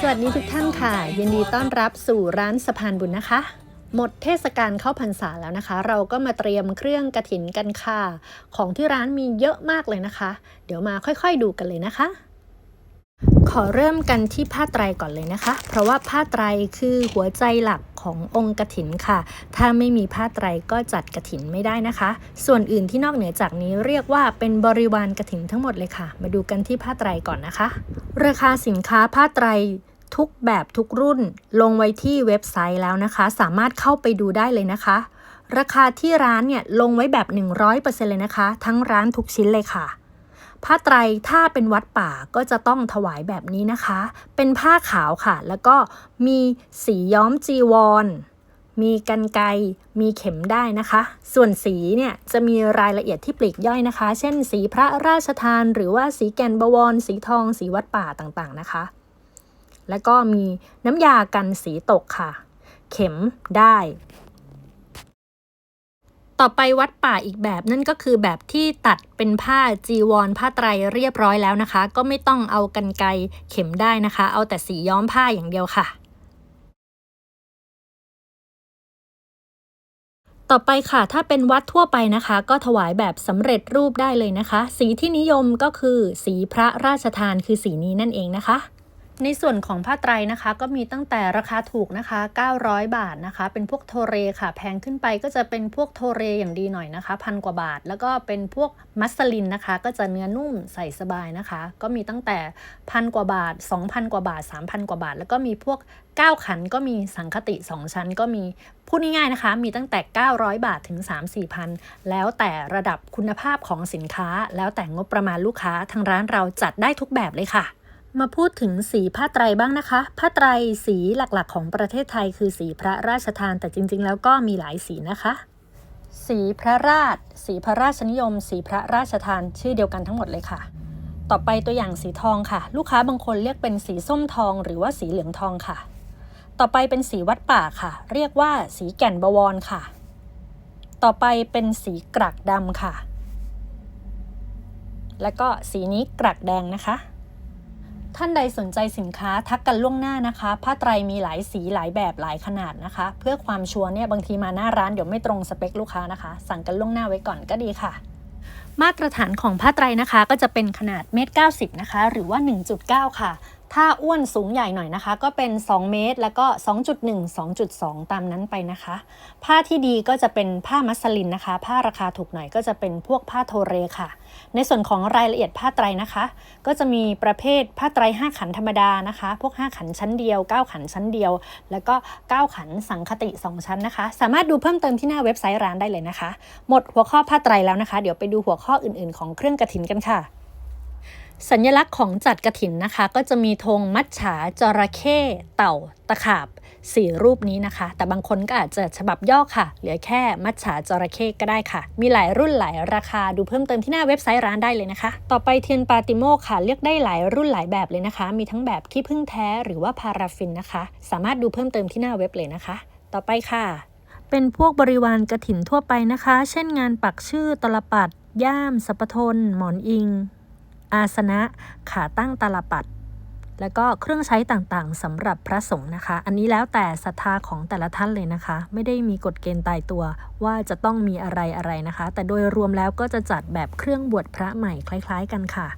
สวัสดีทุกท่านค่ะ ยินดีต้อนรับสู่ร้านสะพานบุญนะคะ หมดเทศกาลเข้าพรรษาแล้วนะคะ เราก็มาเตรียมเครื่องกระถินกันค่ะ ของที่ร้านมีเยอะมากเลยนะคะ เดี๋ยวมาค่อยๆดูกันเลยนะคะ ขอเริ่มกันที่ผ้าไตรก่อนเลยนะคะ เพราะว่าผ้าไตรคือหัวใจหลักขององค์กระถินค่ะ ถ้าไม่มีผ้าไตรก็จัดกระถินไม่ได้นะคะ ส่วนอื่นที่นอกเหนือจากนี้เรียกว่าเป็นบริวารกระถินทั้งหมดเลยค่ะ มาดูกันที่ผ้าไตรก่อนนะคะ ราคาสินค้าผ้าไตรทุกแบบทุกรุ่นลงไว้ที่เว็บไซต์แล้วนะคะ สามารถเข้าไปดูได้เลยนะคะ ราคาที่ร้านเนี่ยลงไว้แบบ 100%เลยนะคะ ทั้งร้านทุกชิ้นเลยค่ะ ผ้าไตรถ้าเป็นวัดป่าก็จะต้องถวายแบบนี้นะคะ เป็นผ้าขาวค่ะ แล้วก็มีสีย้อมจีวร มีกันไกมีเข็มได้นะคะ ส่วนสีเนี่ยจะมีรายละเอียดที่ปลีกย่อยนะคะ เช่น สีพระราชทาน หรือว่าสีแก่นบวร สีทอง สีวัดป่าต่างๆนะคะ แล้วก็มีน้ำยากันสีตกค่ะ เข็มได้ ต่อไปวัดป่าอีกแบบนั่นก็คือแบบที่ตัดเป็นผ้าจีวรผ้าไตรเรียบร้อยแล้วนะคะ ก็ไม่ต้องเอากันไกเข็มได้นะคะ เอาแต่สีย้อมผ้าอย่างเดียวค่ะต่อไปค่ะ ถ้าเป็นวัดทั่วไปนะคะ ก็ถวายแบบสำเร็จรูปได้เลยนะคะ สีที่นิยมก็คือสีพระราชทานคือสีนี้นั่นเองนะคะ ในส่วนของผ้าไตรนะคะ ก็มีตั้งแต่ราคาถูกนะคะ 900 บาทนะคะ เป็นพวกโทเรค่ะ แพงขึ้นไปก็จะเป็นพวกโทเรอย่างดีหน่อยนะคะ พันกว่าบาท แล้วก็เป็นพวกมัสลินนะคะ ก็จะเนื้อนุ่มใส่สบายนะคะ ก็มีตั้งแต่พันกว่าบาท 2,000 กว่าบาท 3,000 กว่าบาท แล้วก็มีพวก 9 ขันก็มีสังคติ 2 ชั้นก็มีพูดง่ายๆนะคะ มีตั้งแต่ 900 บาทถึง 3-4พันแล้วแต่ระดับคุณภาพของสินค้า แล้วแต่งบประมาณลูกค้าทางร้านเราจัดได้ทุกแบบเลยค่ะ มาพูดถึงสีผ้าไตรบ้างนะคะ ผ้าไตรสีหลักๆ ของประเทศไทยคือสีพระราชทาน แต่จริง ๆ แล้วก็มีหลายสีนะคะ สีพระราช สีพระราชนิยม สีพระราชทานชื่อเดียวกันทั้งหมดเลยค่ะ ต่อไปตัวอย่างสีทองค่ะ ลูกค้าบางคนเรียกเป็นสีส้มทองหรือว่าสีเหลืองทองค่ะ ต่อไปเป็นสีวัดป่าค่ะ เรียกว่าสีแก่นบวรค่ะ ต่อไปเป็นสีกรักดำค่ะ แล้วก็สีนี้กรักแดงนะคะ ท่านใดสนใจสินค้าทักกันล่วงหน้านะคะ ผ้าไตรมีหลายสีหลายแบบหลายขนาดนะคะ เพื่อความชัวร์เนี่ยบางทีมาหน้าร้านเดี๋ยวไม่ตรงสเปคลูกค้านะคะ สั่งกันล่วงหน้าไว้ก่อนก็ดีค่ะ มาตรฐานของผ้าไตรนะคะ ก็จะเป็นขนาดเมตรเก้าสิบนะคะ หรือว่า 1.9 ค่ะ ถ้าอ้วนสูงใหญ่หน่อยนะคะ ก็เป็น 2 เมตร แล้วก็ 2.1 2.2 ตามนั้นไปนะคะ ผ้าที่ดีก็จะเป็นผ้ามัสลินนะคะ ผ้าราคาถูกหน่อยก็จะเป็นพวกผ้าโทเรค่ะ ในส่วนของรายละเอียดผ้าไตรนะคะ ก็จะมีประเภทผ้าไตร 5 ขันธรรมดานะคะ พวก 5 ขันชั้นเดียว 9 ขันชั้นเดียว แล้วก็ 9 ขันสังคติ 2 ชั้นนะคะ สามารถดูเพิ่มเติมที่หน้าเว็บไซต์ร้านได้เลยนะคะ หมดหัวข้อผ้าไตรแล้วนะคะ เดี๋ยวไปดูหัวข้ออื่น ๆ ของเครื่องกระถินกันค่ะ สัญลักษณ์ของจัดกระถินนะคะ ก็จะมีธงมัจฉาจระเข้เต่า ตะขาบสี่รูปนี้นะคะ แต่บางคนก็อาจจะฉบับย่อค่ะ เหลือแค่มัจฉาจระเข้ก็ได้ค่ะ มีหลายรุ่นหลายราคาดูเพิ่มเติมที่หน้าเว็บไซต์ร้านได้เลยนะคะ ต่อไปเทียนปาติโมค่ะ เลือกได้หลายรุ่นหลายแบบเลยนะคะ มีทั้งแบบขี้ผึ้งแท้หรือว่าพาราฟินนะคะ สามารถดูเพิ่มเติมที่หน้าเว็บเลยนะคะ ต่อไปค่ะ เป็นพวกบริวารกระถินทั่วไปนะคะ เช่นงานปักชื่อตลปัดย่ามสัปทน หมอนอิง อาสนะ ขาตั้งตาลปัดแล้วก็เครื่องใช้ต่างๆสำหรับพระสงฆ์นะคะ อันนี้แล้วแต่ศรัทธาของแต่ละท่านเลยนะคะ ไม่ได้มีกฎเกณฑ์ตายตัวว่าจะต้องมีอะไรอะไรนะคะ แต่โดยรวมแล้วก็จะจัดแบบเครื่องบวชพระใหม่คล้ายๆ กันค่ะ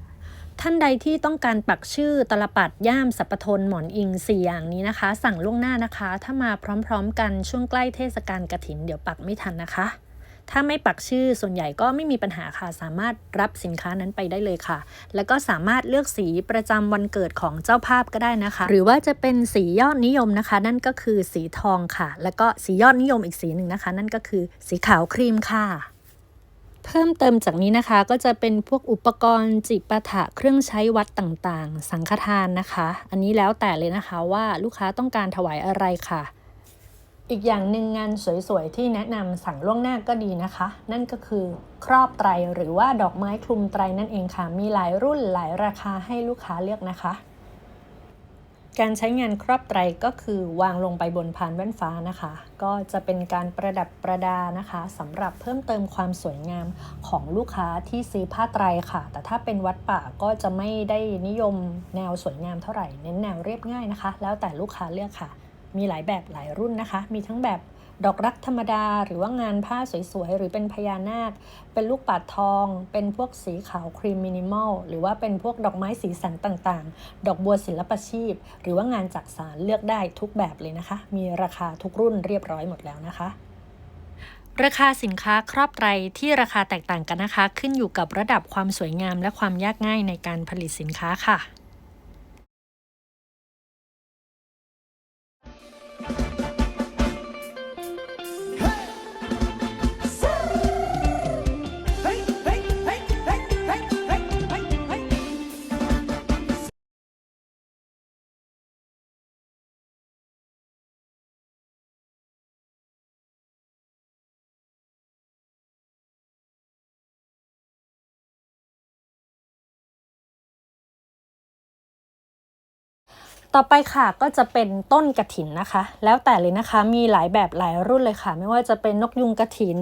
ท่านใดที่ต้องการปักชื่อตลปัดย่ามสัปทนหมอนอิงสี่อย่างนี้นะคะ สั่งล่วงหน้านะคะ ถ้ามาพร้อมๆ กันช่วงใกล้เทศกาลกฐิน เดี๋ยวปักไม่ทันนะคะ ถ้าไม่ปักชื่อส่วนใหญ่ก็ไม่มีปัญหาค่ะ สามารถรับสินค้านั้นไปได้เลยค่ะ แล้วก็สามารถเลือกสีประจำวันเกิดของเจ้าภาพก็ได้นะคะ หรือว่าจะเป็นสียอดนิยมนะคะ นั่นก็คือสีทองค่ะ แล้วก็สียอดนิยมอีกสีหนึ่งนะคะ นั่นก็คือสีขาวครีมค่ะเพิ่มเติมจากนี้นะคะก็จะเป็นพวกอุปกรณ์จิปาถะเครื่องใช้วัดต่างๆ สังฆทานนะคะ อันนี้แล้วแต่เลยนะคะว่าลูกค้าต้องการถวายอะไรค่ะ อีกอย่างหนึ่งงานสวยๆ ที่แนะนำสั่งล่วงหน้าก็ดีนะคะ นั่นก็คือครอบไตรหรือว่าดอกไม้คลุมไตรนั่นเองค่ะ มีหลายรุ่นหลายราคาให้ลูกค้าเลือกนะคะ การใช้งานครอบไตรก็คือวางลงไปบนพานแว่นฟ้านะคะ ก็จะเป็นการประดับประดานะคะสำหรับเพิ่มเติมความสวยงามของลูกค้าที่ซื้อผ้าไตรค่ะ แต่ถ้าเป็นวัดป่าก็จะไม่ได้นิยมแนวสวยงามเท่าไหร่เน้นแนวเรียบง่ายนะคะ แล้วแต่ลูกค้าเลือกค่ะ มีหลายแบบหลายรุ่นนะคะ มีทั้งแบบดอกรักธรรมดา หรือว่างานผ้าสวยๆ หรือเป็นพญานาค เป็นลูกปัดทอง เป็นพวกสีขาวครีมมินิมอล หรือว่าเป็นพวกดอกไม้สีสันต่างๆ ดอกบัวศิลปชีพ หรือว่างานจักสารเลือกได้ทุกแบบเลยนะคะ มีราคาทุกรุ่นเรียบร้อยหมดแล้วนะคะราคาสินค้าครอบไตรที่ราคาแตกต่างกันนะคะ ขึ้นอยู่กับระดับความสวยงามและความยากง่ายในการผลิตสินค้าค่ะ ต่อไปค่ะก็จะเป็นต้นกระถินนะคะ แล้วแต่เลยนะคะมีหลายแบบหลายรุ่นเลยค่ะ ไม่ว่าจะเป็นนกยุงกระถิน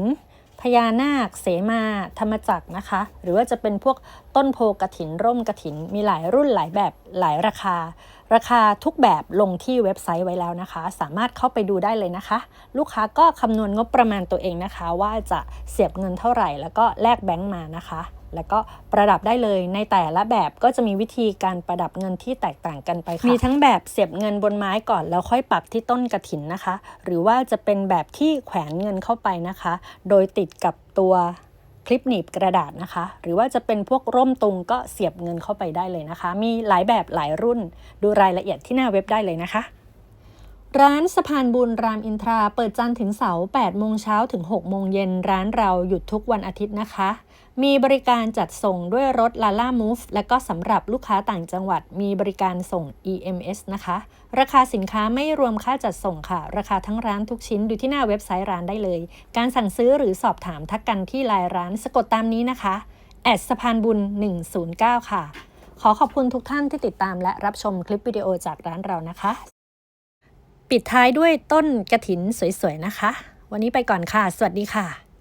พญานาค เสมา ธรรมจักรนะคะ หรือว่าจะเป็นพวกต้นโพกระถิน ร่มกระถิน มีหลายรุ่นหลายแบบหลายราคา ราคาทุกแบบลงที่เว็บไซต์ไว้แล้วนะคะ สามารถเข้าไปดูได้เลยนะคะ ลูกค้าก็คำนวณงบประมาณตัวเองนะคะ ว่าจะเสียบเงินเท่าไหร่ แล้วก็แลกแบงก์มานะคะ แล้วก็ประดับได้เลยในแต่ละแบบก็จะมีวิธีการประดับเงินที่แตกต่างกันไปค่ะมีทั้งแบบเสียบเงินบนไม้ก่อนแล้วค่อยปักที่ต้นกระถินนะคะ หรือว่าจะเป็นแบบที่แขวนเงินเข้าไปนะคะ โดยติดกับตัวคลิปหนีบกระดาษนะคะ หรือว่าจะเป็นพวกร่มตุงก็เสียบเงินเข้าไปได้เลยนะคะ มีหลายแบบหลายรุ่น ดูรายละเอียดที่หน้าเว็บได้เลยนะคะ ร้านสะพานบุญรามอินทราเปิดจันทร์ถึงเสาร์8โมงเช้าถึง 6 โมงเย็นร้านเราหยุดทุกวันอาทิตย์นะคะ มีบริการจัดส่งด้วยรถ Lala Move และก็สำหรับลูกค้าต่างจังหวัดมีบริการส่ง EMS นะคะ ราคาสินค้าไม่รวมค่าจัดส่งค่ะ ราคาทั้งร้านทุกชิ้นดูที่หน้าเว็บไซต์ร้านได้เลย การสั่งซื้อหรือสอบถามทักกันที่ไลน์ร้านสะกดตามนี้นะคะแอดสะพานบุญ 109 ค่ะ ขอขอบคุณทุกท่านที่ติดตามและรับชมคลิปวิดีโอจากร้านเรานะคะ ปิดท้ายด้วยต้นกระถินสวยๆนะคะ วันนี้ไปก่อนค่ะ สวัสดีค่ะ